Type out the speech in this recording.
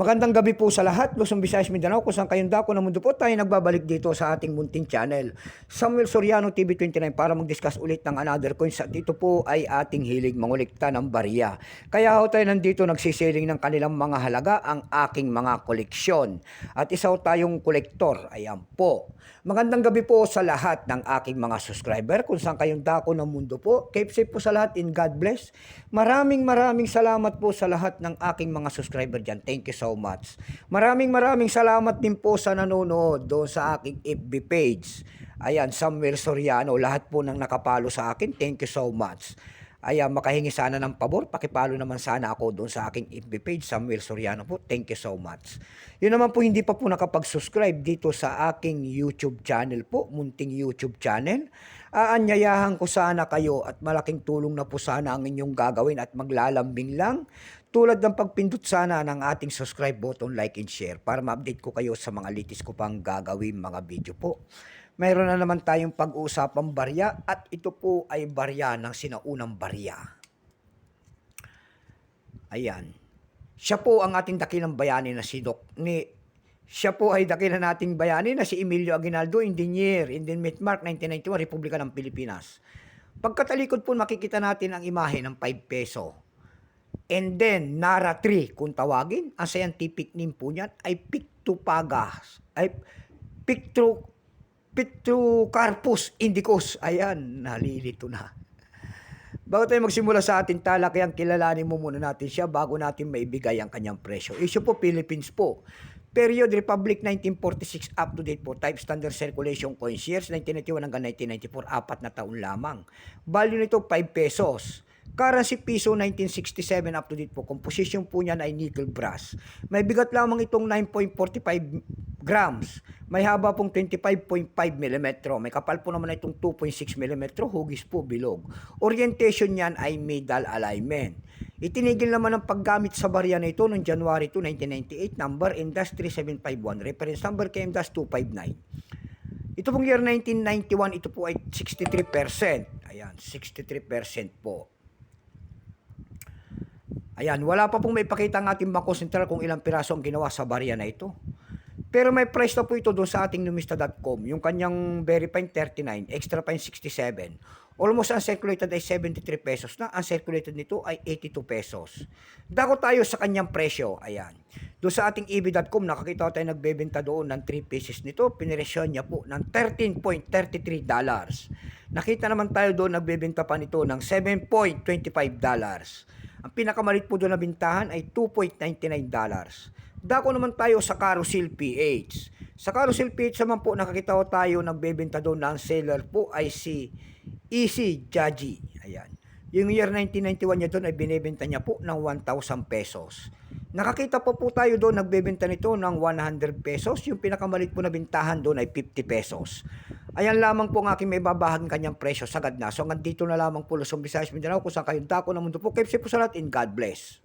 Magandang gabi po sa lahat, Luzon, Visayas, Mindanao, kung saan kayong dako ng mundo po tayo nagbabalik dito sa ating munting channel. Samuel Soriano TV29 para mag-discuss ulit ng another coins at dito po ay ating hilig mangulikta ng barya. Kaya ho tayo nandito nagsisiling ng kanilang mga halaga ang aking mga koleksyon. At isa ho tayong kolektor, ayan po. Magandang gabi po sa lahat ng aking mga subscriber kung saan kayong dako ng mundo po. Keep safe po sa lahat in God bless. Maraming maraming salamat po sa lahat ng aking mga subscriber dyan. Thank you so much. Maraming maraming salamat din po sa nanonood doon sa aking FB page. Ayan, Samuel Soriano, lahat po ng nakapalo sa akin. Thank you so much. Ayan, makahingi sana ng pabor. Pakipalo naman sana ako doon sa aking FB page, Samuel Soriano po. Thank you so much. Yun naman po, hindi pa po nakapag-subscribe dito sa aking YouTube channel po, munting YouTube channel. Aanyayahan ko sana kayo at malaking tulong na po sana ang inyong gagawin at maglalambing lang tulad ng pagpindot sana ng ating subscribe button, like and share para ma-update ko kayo sa mga litis ko pang gagawin mga video po. Mayroon na naman tayong pag-uusapang barya at ito po ay barya ng sinaunang barya. Ayan. Siya po ang ating dakilang bayani na si Doc ni siya po ay dakilan nating bayani na si Emilio Aguinaldo, Engineer, Indian Mark 1991, Republika ng Pilipinas. Pagkatalikod po makikita natin ang imahe ng 5 peso. And then, Nara 3, kung tawagin, ang scientific name po niyan ay Pictopagas. Ay, Pictro, Pictocarpus indicus. Ayan, nalilito na. Bago tayo magsimula sa ating talakayan, kilalanin mo muna natin siya bago natin maibigay ang kanyang presyo. Issue po, Philippines po. Period Republic 1946 up to date po. Type Standard Circulation Coins years 1991 hanggang 1994. Apat na taon lamang. Value nito 5 pesos. Currency piso 1967 up to date po. Composition po niyan ay nickel brass. May bigat lamang itong 9.45 grams. May haba pong 25.5 mm. May kapal po naman itong 2.6 mm. Hugis po bilog. Orientation niyan ay middle alignment. Itinigil naman ang paggamit sa barya na ito noong January 2, 1998. Number Indas 3751. Reference number KMDAS 259. Ito pong year 1991, ito po ay 63%. Ayan, 63% po. Ayan, wala pa pong may pakita ang ating Bangko Sentral kung ilang piraso ang ginawa sa barya na ito. Pero may price na po ito doon sa ating numista.com. Yung kanyang very fine 39, extra fine 67. Almost uncirculated ay 73 pesos na. Uncirculated nito ay 82 pesos. Dako tayo sa kanyang presyo. Ayan. Doon sa ating eb.com, nakakita tayo nagbebenta doon ng 3 pieces nito. Piniresyon niya po ng 13.33 dollars. Nakita naman tayo doon nagbebenta pa nito ng 7.25 dollars. Ang pinakamalit po doon na bintahan ay 2.99 dollars. Dako naman tayo sa Carousel PH. Sa Carousel PH naman po nakakita ko tayo nagbebenta doon na ang seller po ay si Easy Jaji. Ayan. Yung year 1991 niya doon ay binebenta niya po ng 1,000 pesos. Nakakita po po tayo doon nagbebenta nito ng 100 pesos. Yung pinakamalit po na bintahan doon ay 50 pesos. Ayan lamang po ang aking may babahagin kanyang presyo sagad na. So hanggang dito na lamang po Luzon, Visayas, Mindanao kung saan kayong dako ng mundo po. Keep safe po sa lahat and God bless.